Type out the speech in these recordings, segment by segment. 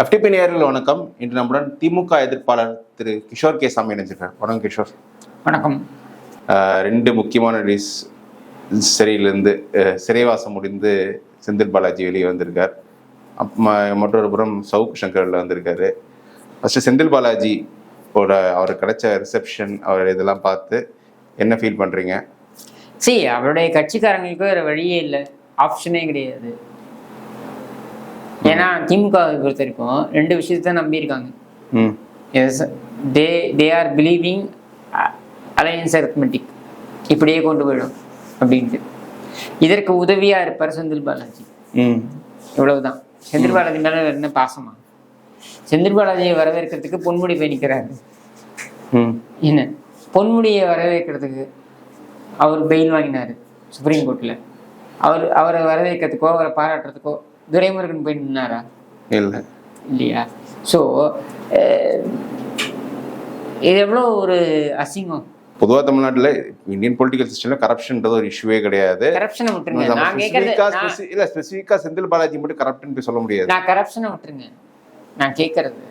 FTP நேயர்கள் வணக்கம். இன்று நம்முடன் திமுக எதிர்ப்பாளர் திரு கிஷோர் கே சாமி இணைஞ்சிருக்கார் வணக்கம் கிஷோர். வணக்கம். ரெண்டு முக்கியமான ரிலீஸ் சிறையிலிருந்து சிறைவாசம் முடிந்து செந்தில் பாலாஜி வெளியே வந்திருக்கார். மற்றொரு புறம் சவுக் சங்கர்ல வந்திருக்காரு. ஃபர்ஸ்ட் செந்தில் பாலாஜி ஓட அவர் கிடைச்ச ரிசப்ஷன் அவர் இதெல்லாம் பார்த்து என்ன ஃபீல் பண்றீங்க? சி அவருடைய கட்சிக்காரங்களுக்கு வேற வழியே இல்லை. ஆப்ஷனே கிடையாது. ஏன்னா திமுக வை பொறுத்த வரைக்கும் ரெண்டு விஷயத்தை நம்பியிருக்காங்க. ம். Yes they they are believing alliance arithmetic இப்படியே கொண்டு போயிடும் அப்படின்ட்டு. இதற்கு உதவியா இருப்பார் செந்தில் பாலாஜி. ம். இவ்வளவுதான். செந்தில் பாலாஜி மேல என்ன பாசமா? செந்தில் பாலாஜியை வரவேற்கிறதுக்கு பொன்முடி போய் நிற்கிறாரு ம். என்ன? பொன்முடியை வரவேற்கிறதுக்கு அவர் பெயில் வாங்கினாரு சுப்ரீம் கோர்ட்டில் அவர் அவரை வரவேற்கிறதுக்கோ அவரை பாராட்டுறதுக்கோ துரைமுருகன் போய் நின்னாரா? இல்லை. இல்லையா? ஸோ இது எவ்வளோ ஒரு அசிங்கம்? பொதுவாக தமிழ்நாட்டில் இந்தியன் பொலிட்டிக்கல் சிஸ்டமில் கரப்ஷன்ன்றது ஒரு இஷ்யூவே கிடையாது. கரப்ஷனை விட்டுருங்க. நான் கேட்கறது இல்ல ஸ்பெசிஃபிக்கா செந்தில் பாலாஜி மட்டும் கரப்ட்னு போய் சொல்ல முடியாது. நான் கரப்ஷனை விட்டுருங்க. நான் கேட்கறது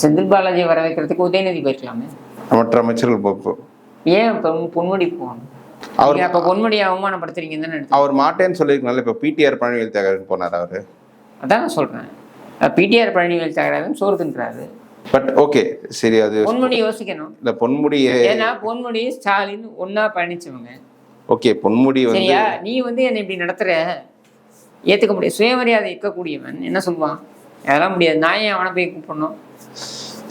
செந்தில் பாலாஜியை வர வைக்கிறதுக்கு உதயநிதி போயிருக்கலாமே மற்ற அமைச்சர்கள் இப்போ ஏன் இப்போ பொன்முடி போகணும்? அவர் அப்போ பொன்முடியை அவமானப்படுத்துறீங்கன்னு அவர் மாட்டேன்னு சொல்லியிருக்கனால இப்போ பிடிஆர் பழனிவேல் தியாகராஜன் போனார் அவரு. அதான் நான் சொல்றேன். பிடிஆர் பழனிவேல் தகராதுன்னு சோறு தின்றாரு. பட் ஓகே சரி அது பொன்முடி யோசிக்கணும். இந்த பொன்முடியே ஏன்னா பொன்முடி ஸ்டாலின் ஒன்னா பயணிச்சவங்க. ஓகே பொன்முடி வந்து நீ வந்து என்னை இப்படி நடத்துற? ஏத்துக்க முடியாது. சுயமரியாதை இருக்கக்கூடியவன் என்ன சொல்லுவான்? அதெல்லாம் முடியாது. நான் ஏன் அவனை போய் கூப்பிடணும்?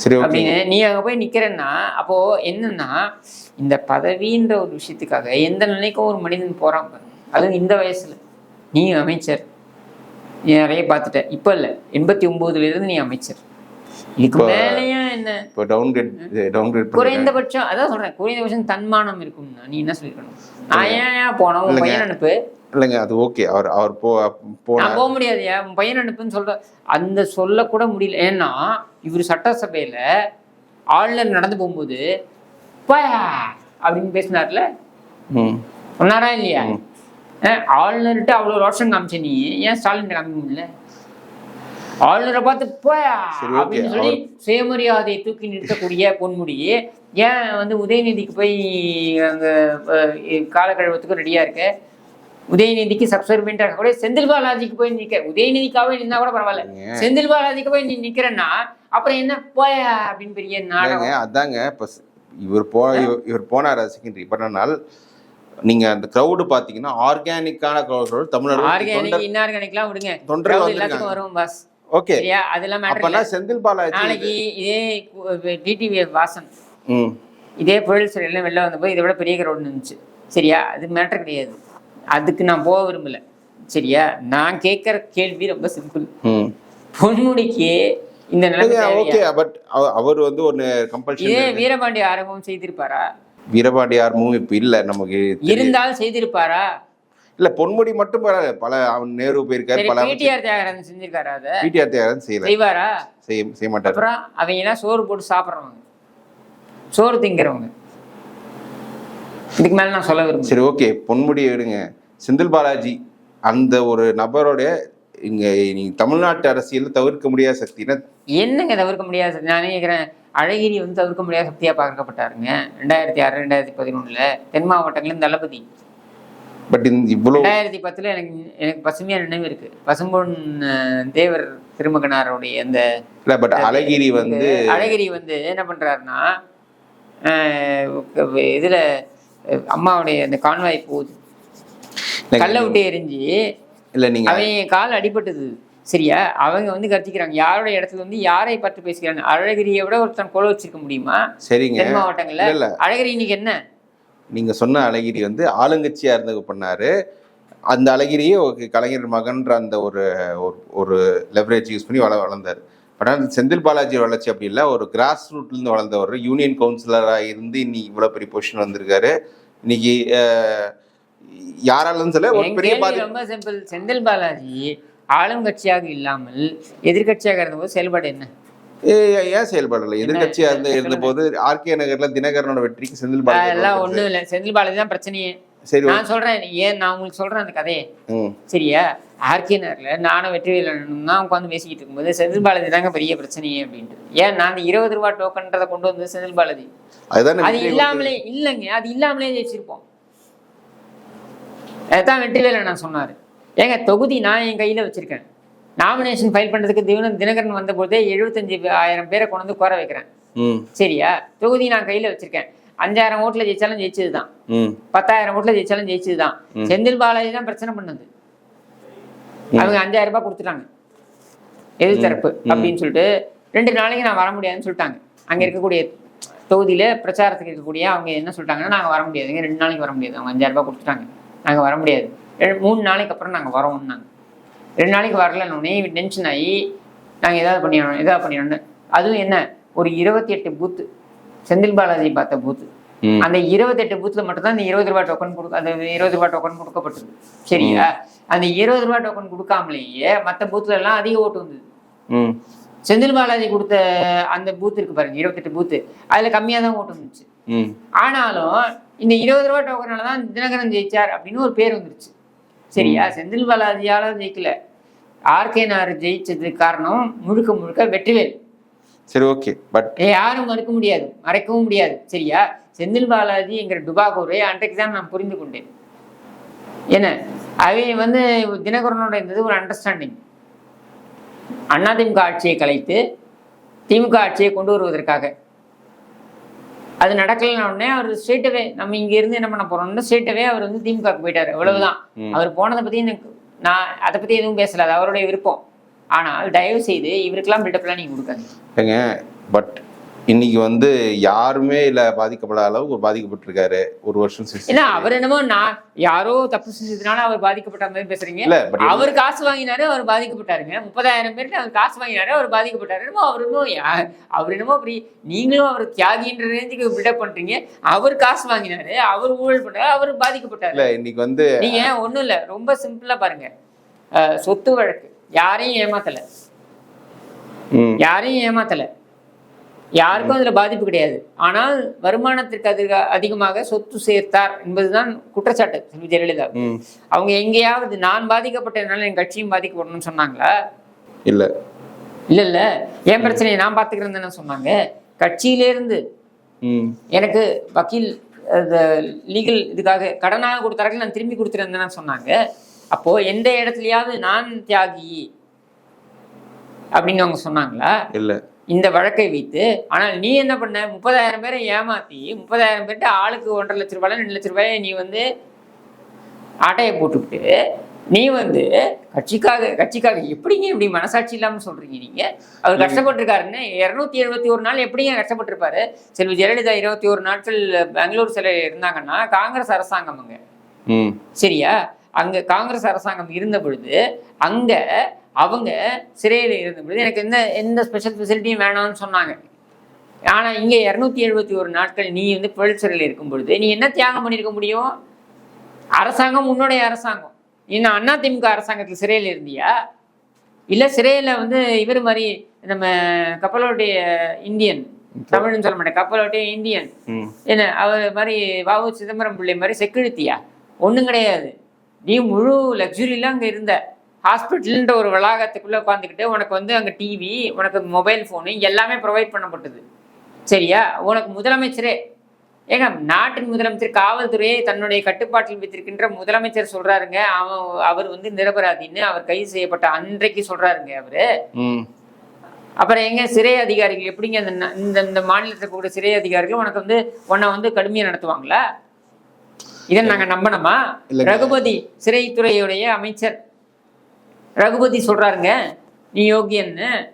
சரி அப்படின்னு நீ அங்க போய் நிக்கிறன்னா அப்போ என்னன்னா இந்த பதவின்ற ஒரு விஷயத்துக்காக எந்த நிலைக்கும் ஒரு மனிதன் போறான் பாரு. அதுவும் இந்த வயசுல. நீ அமைச்சர். நிறைய பார்த்துட்ட. இப்ப இல்ல. எண்பத்தி ஒன்பதுல இருந்து நீ அமைச்சர். இதுக்கு இப்ப- மேலேயும் என்ன? இப்போ டவுன் கிரேட் டவுன் கிரேட் பண்ணி குறைந்தபட்சம் அதான் சொல்றேன். குறைந்தபட்சம் தன்மானம் இருக்கும்னா. நீ என்ன சொல்லிருக்கணும்? நான் ஏன் போனோம் உன். பையன் அனுப்பு. இல்லைங்க அது ஓகே அவர் அவர் போ நான் போக முடியாதுயா உன் பையன் அனுப்புன்னு சொல்ற அந்த சொல்ல கூட முடியல. ஏன்னா இவர் சட்டசபையில ஆளுநர் நடந்து போகும்போது அப்படின்னு பேசினார்ல? சொன்னாரா இல்லையா? ஆளுநர்கிட்ட அவ்வளவு ரோஷன் காமிச்ச நீ ஏன் ஸ்டாலின் காமிக்க முடியல? ஆளுநரை பார்த்து போயா. அப்படின்னு சொல்லி சுயமரியாதையை தூக்கி நிறுத்தக்கூடிய பொன்முடி ஏன் வந்து உதயநிதிக்கு போய் அங்க அஹ், காலக்கழுவத்துக்கு ரெடியா இருக்க? உதயநிதிக்கு சப்சர்வெண்டா கூட செந்தில் பாலாஜிக்கு போய் நிக்க உதயநிதிக்காவே நின்னா கூட பரவாயில்ல. செந்தில் பாலாஜிக்கு போய் நீ நிக்கிறன்னா அப்புறம் என்ன? போயா அப்படின்னு பெரிய நாடகம். அதாங்க இப்போ இவர் போ இவர்- போனார் செகண்டரி பட் ஆனால் நீங்க அந்த க்ரௌடு பாத்தீங்கன்னா ஆர்கானிக்கான க்ரௌட் தமிழ்நாடு ஆர்கானிக் இன்ஆர்கானிக்லாம் விடுங்க. தொண்டர்கள். எல்லாத்துக்கும் வரும் பாஸ் ஓகே அதெல்லாம் மேட்டர் அப்பனா செந்தில் பாலாஜி நாளைக்கு இதே டிடிவி வாசன். இதே புயல் சிறையில் வெளில வந்தப்போ இதை விட பெரிய கிரௌட் இருந்துச்சு சரியா? அது மேட்டர் கிடையாது. அதுக்கு நான் போக விரும்பல. சரியா? நான் கேட்குற கேள்வி ரொம்ப சிம்பிள் பொன்முடிக்கு இந்த நிலைமை ஓகே? பட் அவர் வந்து ஒரு கம்பல்ஷன் இதே வீரபாண்டி ஆரம்பம் செய்திருப்பாரா? வீரபாண்டியார் மூவி இப்ப இல்ல நமக்கு தெரியும். இருந்தால் செய்திருப்பாரா? இல்ல பொன்முடி மட்டும். பல அவன் நேரு போயிருக்காரு பல பிடிஆர் தியாகராஜன் செஞ்சிருக்காரா அதை? பிடிஆர் தியாகராஜன் செய்யல. செய்வாரா? செய்ய செய்ய மாட்டாரு. அப்புறம் அவங்க எல்லாம் சோறு போட்டு சாப்பிட்றவங்க. சோறு திங்கிறவங்க. இதுக்கு மேல நான் சொல்ல விரும்புகிறேன் சரி ஓகே பொன்முடி எடுங்க செந்தில் பாலாஜி அந்த ஒரு நபரோட இங்க நீங்க தமிழ்நாட்டு அரசியல் தவிர்க்க முடியாத சக்தினா என்னங்க தவிர்க்க முடியாத? நானே கேட்குறேன் அழகிரி வந்து தவிர்க்க முடியாத சக்தியா பார்க்கப்பட்டாருங்க. ரெண்டாயிரத்தி ஆறு ரெண்டாயிரத்தி பதினொன்றுல தென் மாவட்டங்களின் தளபதி. பட் இந்த இவ்வளவு ரெண்டாயிரத்தி பத்துல எனக்கு எனக்கு பசுமையா நினைவு இருக்கு. பசும்பொன் தேவர் திருமகனாருடைய அந்த இல்ல பட் அழகிரி வந்து அழகிரி வந்து என்ன பண்றாருன்னா அஹ், இதுல அம்மாவுடைய அந்த கான்வாய் போகுது. கல்லை விட்டு எரிஞ்சு இல்ல நீங்க அவன் கால் அடிபட்டது. சரியா? அவங்க வந்து கத்திக்கிறாங்க யாரோட இடத்துல வந்து யாரை பற்றி பேசுகிறாங்க? அழகிரியை விட ஒருத்தன் கொலை வச்சிருக்க முடியுமா? சரிங்க. தென் மாவட்டங்கள்ல. அழகிரி இன்னைக்கு என்ன? நீங்க சொன்ன அழகிரி வந்து ஆளுங்கட்சியா இருந்து பண்ணாரு. அந்த அழகிரியே ஒரு கலைஞர் மகன்ற அந்த ஒரு ஒரு- லெவரேஜ் யூஸ் பண்ணி வள வளர்ந்தாரு. பட் ஆனால் செந்தில் பாலாஜி வளர்ச்சி அப்படி இல்லை. ஒரு கிராஸ் ரூட்லேருந்து வளர்ந்தவர் யூனியன் கவுன்சிலராக இருந்து இன்னைக்கு இவ்வளோ பெரிய பொசிஷன் வந்திருக்காரு. இன்னைக்கு யாராலும் சொல்ல ஒரு பெரிய ரொம்ப சிம்பிள் செந்தில் பாலாஜி ஆளுங்கட்சியாக இல்லாமல் எதிர்க்கட்சியாக இருந்தபோது செயல்பாடு என்ன? ஏன் செயல்படல எதிர்கட்சியா இருந்து இருந்தபோது ஆர்கே நகர்ல தினகரனோட வெற்றிக்கு செந்தில் பாலாஜி எல்லாம். ஒண்ணும் இல்லை. செந்தில் பாலாஜி தான் பிரச்சனையே. சரி நான் சொல்றேன். ஏன் நான் உங்களுக்கு சொல்றேன் அந்த கதையை? சரியா? ஆர்கே நகரில் நானும் வெற்றிவேலன் தான் உட்காந்து பேசிக்கிட்டு இருக்கும்போது செந்தில் பாலாஜி தாங்க பெரிய பிரச்சனையே அப்படின்ட்டு. ஏன் நான் இருபது ரூபா டோக்கன்றதை கொண்டு வந்து செந்தில் பாலாஜி? அது இல்லாமலே இல்லைங்க. அது இல்லாமலே ஜெயிச்சிருப்போம். அதுதான் வெற்றிவேலன் நான் சொன்னாரு. ஏங்க தொகுதி நான் என் கையில வச்சிருக்கேன். நாமினேஷன் ஃபைல் பண்றதுக்கு தின தினகரன் வந்த போதே எழுபத்தஞ்சு ஆயிரம் பேரை கொண்டு வந்து கோர வைக்கிறேன். சரியா? தொகுதி நான் கையில வச்சிருக்கேன். அஞ்சாயிரம் ஓட்டுல ஜெயிச்சாலும் ஜெயிச்சது தான் பத்தாயிரம் ஓட்டுல ஜெயிச்சாலும் ஜெயிச்சது தான் செந்தில் பாலாஜி தான் பிரச்சனை பண்ணது. அவங்க அஞ்சாயிரம் ரூபாய் கொடுத்துட்டாங்க. எதிர்த்தரப்பு அப்படின்னு சொல்லிட்டு ரெண்டு நாளைக்கு நான் வர முடியாதுன்னு சொல்லிட்டாங்க. அங்க இருக்கக்கூடிய தொகுதியில பிரச்சாரத்துக்கு இருக்கக்கூடிய அவங்க என்ன சொல்லிட்டாங்கன்னா நாங்க வர முடியாதுங்க ரெண்டு நாளைக்கு வர முடியாது. அவங்க அஞ்சாயிரம் ரூபாய் கொடுத்துட்டாங்க. நாங்க வர முடியாது. மூணு நாளைக்கு அப்புறம் நாங்க வரோம்னாங்க ரெண்டு நாளைக்கு வரலன்னு டென்ஷன் ஆகி நாங்க ஏதாவது பண்ணிடணும் ஏதாவது பண்ணிடணும் அதுவும் என்ன ஒரு இருபத்தி எட்டு பூத்து செந்தில் பாலாஜி பார்த்த பூத்து அந்த இருபத்தெட்டு பூத்துல மட்டும்தான் இந்த இருபது ரூபாய் டோக்கன் கொடுக்க அந்த இருபது ரூபாய் டோக்கன் கொடுக்கப்பட்டது. சரியா? அந்த இருபது ரூபாய் டோக்கன் கொடுக்காமலேயே மற்ற பூத்துல எல்லாம் அதிக ஓட்டு வந்தது. செந்தில் பாலாஜி கொடுத்த அந்த பூத் இருக்கு பாருங்க இருபத்தெட்டு பூத்து அதுல கம்மியா தான் ஓட்டு வந்துச்சு. ஆனாலும் இந்த இருபது ரூபாய் டோக்கனால தான் தினகரன் ஜெயிச்சார் அப்படின்னு ஒரு பேர் வந்துருச்சு. சரியா? செந்தில் பாலாஜியால ஜெயிக்கல. ஆர்கே நார் ஜெயிச்சதுக்கு காரணம் முழுக்க முழுக்க வெற்றிவேல். சரி ஓகே. பட் யாரும் மறுக்க முடியாது. மறைக்கவும் முடியாது. சரியா? செந்தில் பாலாஜி என்கிற டுபாகூரை அன்றைக்கு தான் நான் புரிந்து கொண்டேன். என்ன? அவன் வந்து தினகரனோட இருந்தது ஒரு அண்டர்ஸ்டாண்டிங் அதிமுக ஆட்சியை கலைத்து திமுக ஆட்சியை கொண்டு வருவதற்காக. அது நடக்கலன உடனே அவர் ஸ்ட்ரெயிட்டவே நம்ம இங்க இருந்து என்ன பண்ண போறோம்னு ஸ்ட்ரெயிட்டவே அவர் வந்து திமுகவுக்கு போயிட்டாரு அவ்வளவுதான். அவர் போனதை பத்தி எனக்கு நான் அதை பத்தி எதுவும் பேசல அது அவருடைய விருப்பம். ஆனால் தயவு செய்து இவருக்கெல்லாம் பில்டப்லாம் நீங்க கொடுக்காதீங்க. ஏங்க பட் இன்னைக்கு வந்து யாருமே இல்ல பாதிக்கப்படாத அளவுக்கு ஒரு பாதிக்கப்பட்டிருக்காரு. ஒரு வருஷம் இல்ல அவர் என்னமோ நான் யாரோ தப்பு செஞ்சதுனால அவர் பாதிக்கப்பட்ட மாதிரி பேசுறீங்க. இல்ல அவர் காசு வாங்கினாரு அவர் பாதிக்கப்பட்டாருங்க. முப்பதாயிரம் பேருக்கு அவர் காசு வாங்கினாரு அவர் பாதிக்கப்பட்டாரு. என்னமோ அவர் இன்னும் அவர் என்னமோ அப்படி நீங்களும் அவர் தியாகின்ற ரேஞ்சுக்கு பில்டப் பண்றீங்க. அவர் காசு வாங்கினாரு அவர் ஊழல் பண்ணாரு அவர் பாதிக்கப்பட்டாரு. இல்ல இன்னைக்கு வந்து நீங்க ஒண்ணும் இல்ல ரொம்ப சிம்பிளா பாருங்க. சொத்து வழக்கு. யாரையும் ஏமாத்தல. யாரையும் ஏமாத்தல. யாருக்கும் அதுல பாதிப்பு கிடையாது. ஆனால் வருமானத்திற்கு அதிக அதிகமாக சொத்து சேர்த்தார் என்பதுதான் குற்றச்சாட்டு செல்வி ஜெயலலிதா அவங்க எங்கேயாவது நான் பாதிக்கப்பட்டதுனால என் கட்சியும் பாதிக்கப்படணும்னு சொன்னாங்களா? இல்ல. இல்ல இல்ல. என் பிரச்சனையை நான் பாத்துக்கிறேன்னு சொன்னாங்க. கட்சியிலேருந்து எனக்கு வக்கீல் லீகல் இதுக்காக கடனாக கொடுத்தார்கள் நான் திரும்பி கொடுத்துருந்தேன்னு சொன்னாங்க. அப்போ எந்த இடத்துலயாவது நான் தியாகி அப்படின்னு அவங்க சொன்னாங்களா? இல்ல. இந்த வழக்கை வைத்து ஆனால் நீ என்ன பண்ண? முப்பதாயிரம் பேரை ஏமாத்தி முப்பதாயிரம் பேர்ட்ட ஆளுக்கு ஒன்றரை லட்ச ரூபாய் ரெண்டு லட்ச ரூபாயை நீ வந்து ஆட்டையை போட்டுவிட்டு நீ வந்து கட்சிக்காக கட்சிக்காக எப்படிங்க இப்படி மனசாட்சி இல்லாம சொல்றீங்க நீங்க? அவர் கஷ்டப்பட்டிருக்காருன்னு இருநூத்தி எழுபத்தி ஒரு நாள் எப்படிங்க கஷ்டப்பட்டிருப்பாரு? செல்வி ஜெயலலிதா இருபத்தி ஒரு நாட்கள் பெங்களூர் சிலையில் இருந்தாங்கன்னா காங்கிரஸ் அரசாங்கம் அங்க சரியா? அங்க காங்கிரஸ் அரசாங்கம் இருந்த பொழுது அங்க அவங்க சிறையில் இருந்த பொழுது எனக்கு எந்த எந்த ஸ்பெஷல் ஃபெசிலிட்டியும் வேணாம்னு சொன்னாங்க. ஆனா இங்க இருநூத்தி எழுபத்தி ஒரு நாட்கள் நீ வந்து புழல் சிறையில் இருக்கும் பொழுது நீ என்ன தியாகம் பண்ணியிருக்க முடியும்? அரசாங்கம் உன்னுடைய அரசாங்கம். இன்னும் அதிமுக அரசாங்கத்தில் சிறையில் இருந்தியா? இல்ல சிறையில வந்து இவர் மாதிரி நம்ம கப்பலோடைய இந்தியன் தமிழ்னு சொல்ல மாட்டேன் கப்பலோடைய இந்தியன். என்ன அவர் மாதிரி வாவு சிதம்பரம் பிள்ளை மாதிரி செக்யூரிட்டியா ஒன்றும் கிடையாது. நீ முழு லக்ஸுரியில் அங்கே இருந்த. ஹாஸ்பிட்டல்ன்ற ஒரு வளாகத்துக்குள்ளே உட்காந்துக்கிட்டு உனக்கு வந்து அங்கே டிவி உனக்கு மொபைல் ஃபோனு எல்லாமே ப்ரொவைட் பண்ணப்பட்டது. சரியா? உனக்கு முதலமைச்சரே. ஏங்க நாட்டின் முதலமைச்சர் காவல்துறையை தன்னுடைய கட்டுப்பாட்டில் வைத்திருக்கின்ற முதலமைச்சர் சொல்றாருங்க. அவன் அவர் வந்து நிரபராதின்னு அவர் கைது செய்யப்பட்ட அன்றைக்கு சொல்றாருங்க அவரு. அப்புறம் எங்க சிறை அதிகாரிகள் எப்படிங்க இந்த ந- இந்த இந்த மாநிலத்தில் கூட சிறை அதிகாரிகள் உனக்கு வந்து உன்னை வந்து கடுமையா நடத்துவாங்களா? இதை நாங்க நம்பணுமா. ரகுபதி சிறைத்துறையுடைய அமைச்சர். ரகுபதி சொல்றாருங்க நீ யோகியன்னு.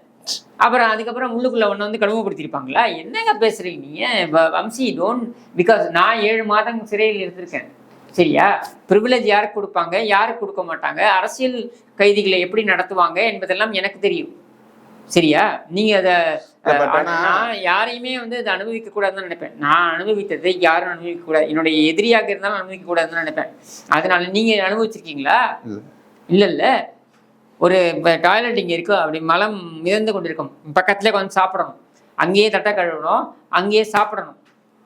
அப்புறம் அதுக்கப்புறம் உள்ளுக்குள்ள ஒன்று வந்து கடுமைப்படுத்தியிருப்பாங்களா? என்னங்க பேசுறீங்க நீங்க? வ- வம்சி டோன்ட் பிகாஸ் நான் ஏழு மாதம் சிறையில் இருந்திருக்கேன். சரியா? ப்ரிவிலேஜ் யாருக்கு கொடுப்பாங்க? யாருக்கு கொடுக்க மாட்டாங்க? அரசியல் கைதிகளை எப்படி நடத்துவாங்க என்பதெல்லாம் எனக்கு தெரியும். சரியா? நீங்க அதை நான் யாரையுமே வந்து அதை அனுபவிக்க கூடாதுன்னு நினைப்பேன். நான் அனுபவித்ததை யாரும் அனுபவிக்க கூடாது. என்னுடைய எதிரியாக இருந்தாலும் அனுபவிக்க கூடாதுன்னு நினைப்பேன். அதனால நீங்க அனுபவிச்சிருக்கீங்களா? இல்ல இல்ல. ஒரு டாய்லெட் இங்க இருக்கு அப்படி மலம் மிதந்து கொண்டிருக்கும். பக்கத்துல கொஞ்சம் சாப்பிடணும். அங்கேயே தட்டை கழுவணும் அங்கேயே சாப்பிடணும்.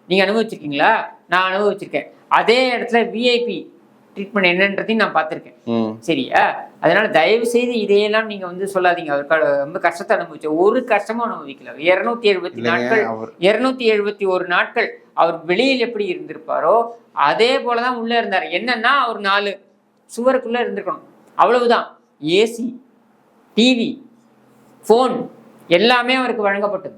நீங்க அனுபவிச்சிருக்கீங்களா? நான் அனுபவிச்சிருக்கேன். அதே இடத்துல விஐபி ட்ரீட்மெண்ட் என்னன்றதையும் நான் பார்த்துருக்கேன். சரியா? அதனால தயவு செய்து இதையெல்லாம் நீங்க வந்து சொல்லாதீங்க. அவர் ரொம்ப கஷ்டத்தை அனுபவிச்ச ஒரு கஷ்டமும் அனுபவிக்கல. இருநூத்தி எழுபத்தி நாட்கள் இருநூத்தி எழுபத்தி ஒரு நாட்கள் அவர் வெளியில் எப்படி இருந்திருப்பாரோ அதே போலதான் உள்ள இருந்தார். என்னன்னா அவர் நாலு சுவருக்குள்ள இருந்திருக்கணும். அவ்வளவுதான். ஏசி டிவி ஃபோன் எல்லாமே அவருக்கு வழங்கப்பட்டது.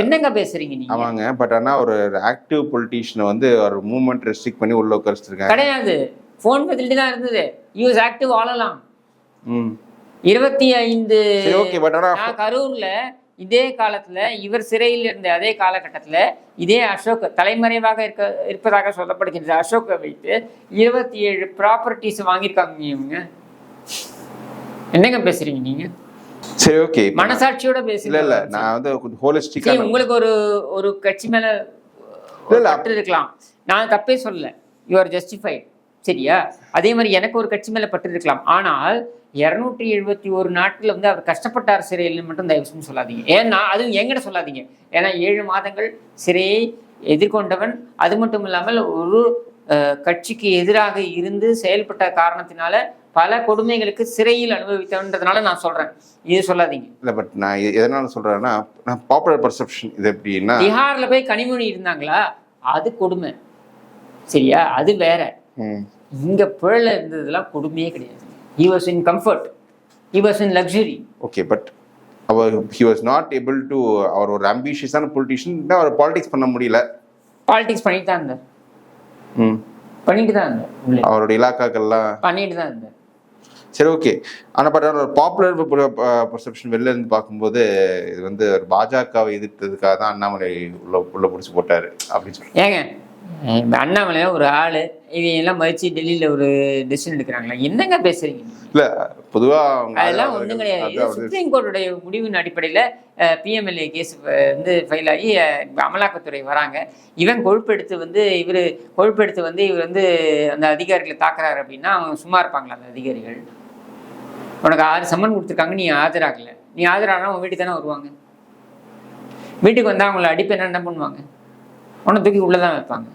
என்னங்க பேசுறீங்க நீங்க? ஆமாங்க பட் ஆனா ஒரு ஆக்டிவ் பொலிட்டீஷியனை வந்து ஒரு மூவ்மெண்ட் ரெஸ்ட்ரிக்ட் பண்ணி உள்ள உட்காரிச்சிருக்காங்க கிடையாது. ஃபோன் ஃபெசிலிட்டி தான் இருந்தது. யூஸ் ஆக்டிவ் ஆளலாம் ம். இருபத்தி ஐந்து ஓகே பட் ஆனா நான் கரூர்ல இதே காலத்துல இவர் சிறையில் இருந்த அதே காலகட்டத்துல இதே அசோக் தலைமறைவாக இருக்க இருப்பதாக சொல்லப்படுகின்ற அசோக்கை வைத்து இருபத்தி ஏழு ப்ராப்பர்ட்டிஸ் வாங்கியிருக்காங்க இவங்க. என்னங்க பேசுறீங்க நீங்க? சரி ஓகே மனசாட்சியோட இல்ல பேசுங்க. இல்ல நான் வந்து கொஞ்சம் ஹோலிஸ்டிக்கா உங்களுக்கு ஒரு ஒரு கட்சி மேல இல்ல, இல்ல. பற்று இருக்கலாம். நான் தப்பே சொல்லல. யூ ஆர் ஜஸ்டிஃபைட் சரியா? அதே மாதிரி எனக்கு ஒரு கட்சி மேல பற்று இருக்கலாம். ஆனால் இருநூற்றி எழுபத்தி ஒரு நாட்கள் வந்து அவர் கஷ்டப்பட்டார் சிறையில் மட்டும் தயவு செஞ்சு சொல்லாதீங்க. ஏன்னா அதுவும் எங்கிட்ட சொல்லாதீங்க. ஏன்னா ஏழு மாதங்கள் சிறையை எதிர்கொண்டவன் அது மட்டும் இல்லாமல் ஒரு கட்சிக்கு எதிராக இருந்து செயல்பட்ட காரணத்தினால பல கொடுமைகளுக்கு சிறையில் அனுபவித்தவன்றதுனால நான் சொல்றேன். இது சொல்லாதீங்க. இல்ல பட் நான் எதனால சொல்றேன்னா நான் பாப்புலர் பர்செப்ஷன் இது எப்படின்னா திஹார்ல போய் கனிமொழி இருந்தாங்களா? அது கொடுமை. சரியா? அது வேற. இங்க புழல இருந்ததெல்லாம் கொடுமையே கிடையாது. He was in comfort he was in luxury okay but our he was not able to அவர் ஒரு அம்பிஷியஸான பொலிட்டிஷியன் அவர் பாலிடிக்ஸ் பண்ண முடியல. பாலிடிக்ஸ் பண்ணிட்டு தான் இருந்தார். ம். பண்ணிட்டு தான் இருந்தார். அவரோட இலாக்காக்கள்லாம் பண்ணிட்டு தான் இருந்தார். சரி ஓகே ஆனால் பட் ஒரு பாப்புலர் பர்செப்ஷன் வெளில இருந்து பார்க்கும்போது இது வந்து ஒரு பாஜகவை எதிர்த்ததுக்காக தான் அண்ணாமலை உள்ள உள்ள பிடிச்சி போட்டாரு அப்படின்னு சொல்லி ஏங்க அண்ணாமலை ஒரு ஆளு எல்லாம் மதிச்சு டெல்லியில ஒரு டெசிஷன் எடுக்கிறாங்களா? என்னங்க பேசுறீங்க? இல்ல பொதுவா அதெல்லாம் ஒண்ணும் கிடையாது. சுப்ரீம் கோர்ட்டுடைய முடிவின் அடிப்படையில் பிஎம்எல்ஏ கேஸ் வந்து ஃபைல் ஆகி அமலாக்கத்துறை வராங்க. இவன் கொழுப்பெடுத்து வந்து இவர் கொழுப்பெடுத்து வந்து இவர் வந்து அந்த அதிகாரிகளை தாக்குறாரு அப்படின்னா அவங்க சும்மா இருப்பாங்களா அந்த அதிகாரிகள்? உனக்கு ஆறு சம்மன் கொடுத்துருக்காங்க நீ ஆஜராகல. நீ ஆஜரானா உன் வீட்டுக்கு தானே வருவாங்க? வீட்டுக்கு வந்தால் அவங்கள அடிப்பு என்ன என்ன பண்ணுவாங்க? உன்னை தூக்கி உள்ளே தான் வைப்பாங்க.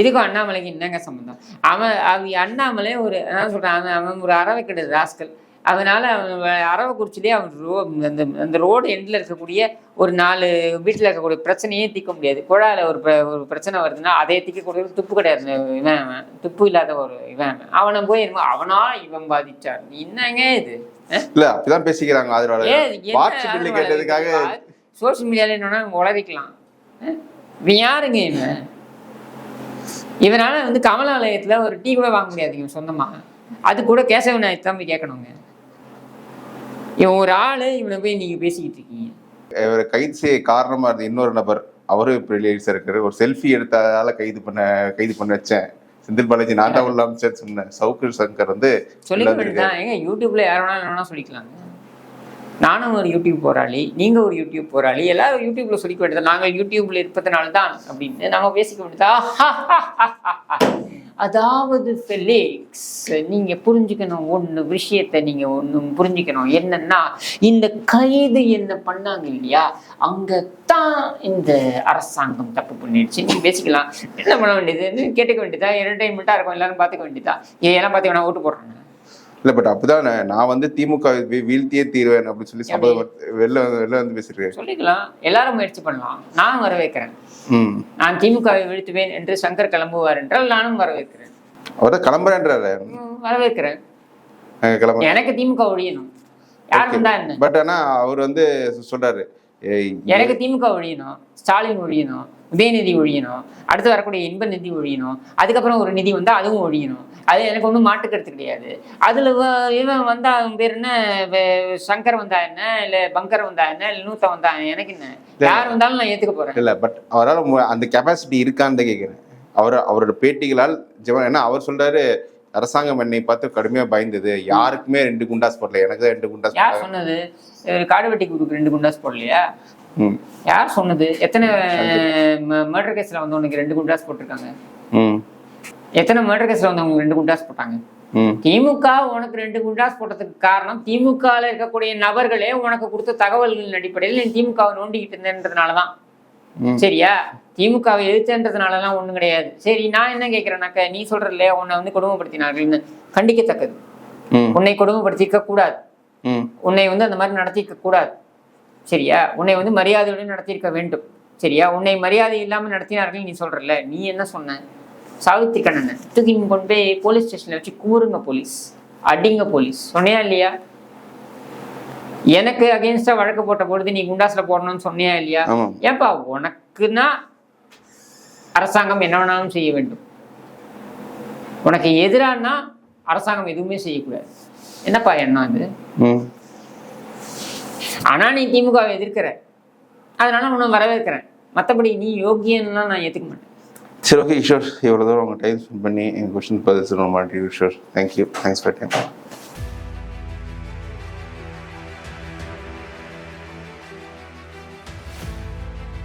இதுக்கும் அண்ணாமலைக்கு என்னங்க சம்மந்தம்? அவன் அவ அண்ணாமலை ஒரு என்ன சொல்கிறான் அவன் அவன் ஒரு அறவை கிடையாது ராஸ்கல். அதனால அரவக்குறிச்சிலே அவன் ரோ அந்த அந்த ரோடு எண்டில் இருக்கக்கூடிய ஒரு நாலு வீட்டில் இருக்கக்கூடிய பிரச்சனையே தீர்க்க முடியாது. குழாயில் ஒரு ஒரு பிரச்சனை வருதுன்னா அதை தீர்க்கக்கூடிய துப்பு கிடையாது. இவன் அவன் துப்பு இல்லாத ஒரு இவன். அவன் அவனை போய் அவனா இவன் பாதிச்சார் என்னங்க இது? இல்ல அப்படிதான் பேசிக்கிறாங்க கேட்டதுக்காக சோஷியல் மீடியால என்னன்னா உளறிக்கலாம். அஹ்? இவன் யாருங்க இவன்? இவனால வந்து கமலாலயத்துல ஒரு டீ கூட வாங்க முடியாது இவன் சொந்தமா. அது கூட கேசவ போய் கேட்கணுங்க. இவன் ஒரு ஆளு இவனை போய் நீங்க பேசிக்கிட்டு இருக்கீங்க. இவரை கைது செய்ய காரணமா இருந்த இன்னொரு நபர் அவரும் இப்ப ரிலீஸ் இருக்காரு ஒரு செல்ஃபி எடுத்ததால கைது பண்ண கைது பண்ண வச்சேன். செந்தில் பாலாஜி நான் தான் உள்ள அமைச்சர் சொன்னேன் சவுக்கு சங்கர் வந்து ஏங்க யூடியூப்ல யார் வேணாலும் என்ன வேணா சொல்லிக்கலாங்க. நானும் ஒரு யூடியூப் போராளி நீங்க ஒரு யூடியூப் போராளி. எல்லாரும் யூடியூப்ல சொல்லிக்க வேண்டியது நாங்கள் யூடியூப்ல இருப்பதனால தான் அப்படின்னு நம்ம பேசிக்க வேண்டியதா? அதாவது ஃபெலிக்ஸ் நீங்கள் புரிஞ்சுக்கணும் ஒன்று விஷயத்தை நீங்கள் ஒன்று புரிஞ்சுக்கணும். என்னன்னா இந்த கைது என்ன பண்ணாங்க இல்லையா? அங்கே தான் இந்த அரசாங்கம் தப்பு பண்ணிடுச்சு. நீங்கள் பேசிக்கலாம். என்ன பண்ண வேண்டியது? கேட்டுக்க வேண்டியதா? என்டர்டைன்மெண்ட்டாக இருக்கும். எல்லாரும் பார்த்துக்க வேண்டியதா? இதெல்லாம் பார்த்து வேணா ஓட்டு போடுறாங்க இல்ல பட் அப்பதான் நான் நான் வந்து திமுக வீழ்த்தியே தீர்வேன் அப்படின்னு சொல்லி சபதம் வெளில வந்து- வெளில வந்து பேசிருக்காரு சொல்லிக்கலாம். எல்லாரும் முயற்சி பண்ணலாம். நானும் வரவேற்கிறேன் நான் திமுகவை வீழ்த்துவேன் என்று சங்கர் கிளம்புவார் என்றால் நானும் வரவேற்கிறேன் அவர் கிளம்புறேன்றாரு. வரவேற்கிறேன் எனக்கு திமுக ஒழியணும். யார் வந்தா என்ன? பட் ஆனா அவர் வந்து சொல்றாரு எனக்கு திமுக ஒழியணும். ஸ்டாலின் ஒழியணும். உதயநிதி ஒழியணும். அடுத்து வரக்கூடிய இன்ப நிதி ஒழியணும். அதுக்கப்புறம் ஒரு நிதி வந்தா அதுவும் ஒழியணும். அது எனக்கு ஒன்றும் மாட்டுக்கருத்து கிடையாது. அதுல இவன் வந்தா அவன் பேர் என்ன? சங்கர் வந்தா என்ன? இல்ல பங்கர் வந்தா என்ன? இல்ல நூத்த வந்தா? எனக்கு என்ன? யார் வந்தாலும் நான் ஏத்துக்க போறேன். இல்ல பட் அவரால் அந்த கெப்பாசிட்டி இருக்கான்னு தான் கேட்கிறேன் அவர் அவரோட பேட்டிகளால் ஜெவ ஏன்னா அவர் சொல்றாரு அரசாங்கம் என்னை பார்த்து கடுமையா பயந்தது. யாருக்குமே ரெண்டு குண்டாஸ் போடல. எனக்கு தான் ரெண்டு குண்டாஸ் யார். சொன்னது? காடு வெட்டி குருக்கு ரெண்டு குண்டாஸ் போடலையா? யார் சொன்னது? எத்தனை மர்டர் கேஸ்ல வந்தவனுக்கு ரெண்டு குண்டாஸ் போட்டிருக்காங்க? எத்தனை மர்டர் கேஸ்ல வந்தவங்க ரெண்டு குண்டாஸ் போட்டாங்க? திமுக உனக்கு ரெண்டு குண்டாஸ் போட்டதுக்கு காரணம் திமுகல இருக்கக்கூடிய நபர்களே உனக்கு கொடுத்த தகவல்களின் அடிப்படையில் நீ திமுகவை நோண்டிக்கிட்டு இருந்ததுனாலதான் ம். சரியா? திமுகவை எதிர்த்தன்றதுனாலலாம் ஒண்ணும் கிடையாது. சரி நான் என்ன கேட்கிறேன்னாக்க நீ சொல்ற இல்லையா உன்னை வந்து கொடுமைப்படுத்தினார்கள்னு. கண்டிக்கத்தக்கது. உன்னை கொடுமைப்படுத்திக்க கூடாது உன்னை வந்து அந்த மாதிரி நடத்திக்க கூடாது சரியா? உன்னை வந்து மரியாதையுடன் நடத்தியிருக்க வேண்டும். சரியா? உன்னை மரியாதை இல்லாம நடத்தினார்கள் நீ சொல்றல நீ என்ன சொன்ன? சாவித்திரி கண்ணனை தூக்கி கொண்டு போய் போலீஸ் ஸ்டேஷன்ல வச்சு கூறுங்க போலீஸ் அடிங்க போலீஸ் சொன்னியா இல்லையா? எனக்கு அகேன்ஸ்டா வழக்கு போட்ட பொழுது நீ குண்டாஸ்ல போடணும்னு சொன்னியா இல்லையா? ஏன்பா உனக்குன்னா அரசாங்கம் என்ன வேணாலும் செய்ய வேண்டும். உனக்கு எதிரானா அரசாங்கம் எதுவுமே செய்யக்கூடாது. என்னப்பா எண்ணம் இது ஆனால் நீ திமுகவை எதிர்க்கிற. அதனால உன்னை வரவேற்கிறேன். மற்றபடி நீ யோகியன்லாம் நான் ஏற்றுக்க மாட்டேன். சரி ஓகே ஈஸ்வர் இவ்வளோ தூரம் உங்கள் டைம் ஸ்பெண்ட் பண்ணி எங்கள் கொஸ்டின் பதில் சொல்ல மாட்டேன் Eshwar thank you thanks for time